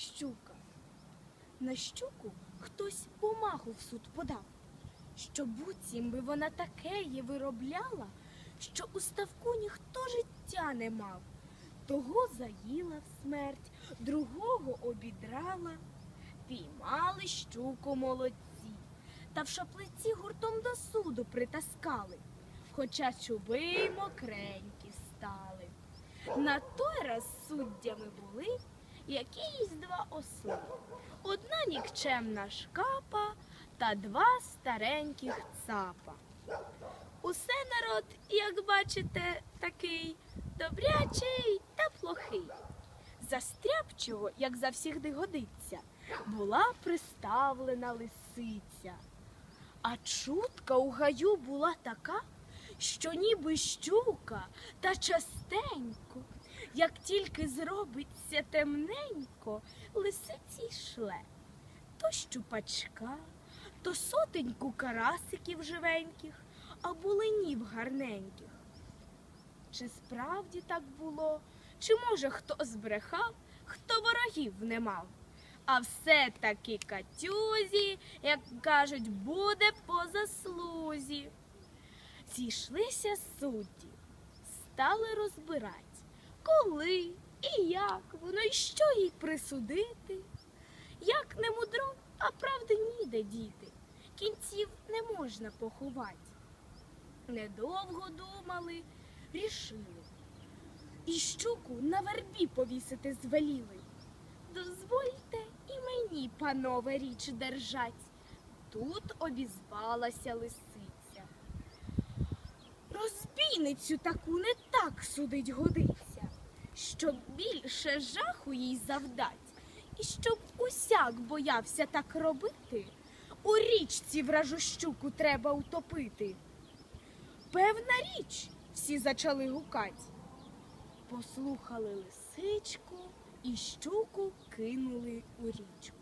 щука. На щуку хтось бумагу в суд подав, що буцім би вона такеє виробляла, що у ставку ніхто життя не мав. Того заїла в смерть, другого обідрала. Піймали щуку молодці, та в шаплиці гуртом до суду притаскали, хоча чуби мокренькі стали. На той раз суддями були якісь два осли. Одна нікчемна шкапа та два стареньких цапа. Усе народ, як бачите, такий добрячий та плохий. Застряпчого, як завсігди годиться, була приставлена лисиця. А чутка у гаю була така, що ніби щука та частенько, як тільки зробиться темненько, лисиці й шле. То щупачка, то сотеньку карасиків живеньких, а буленів гарненьких. Чи справді так було, чи може хто збрехав, хто ворогів не мав? А все-таки катюзі, як кажуть, буде по заслузі. Зійшлися судді, стали розбирать, коли і як воно, і що їй присудити. Як не мудро, а правди ніде діти, кінців не можна поховати. Недовго думали, рішили. І щуку на вербі повісити звеліли. Дозвольте і мені, панове, річ держать. Тут обізвалася лисиця. Розбійницю таку не так судить годиться, щоб більше жаху їй завдать, і щоб усяк боявся так робити, у річці вражу щуку треба утопити. Певна річ, всі зачали гукать. Послухали лисичку і щуку кинули у річку.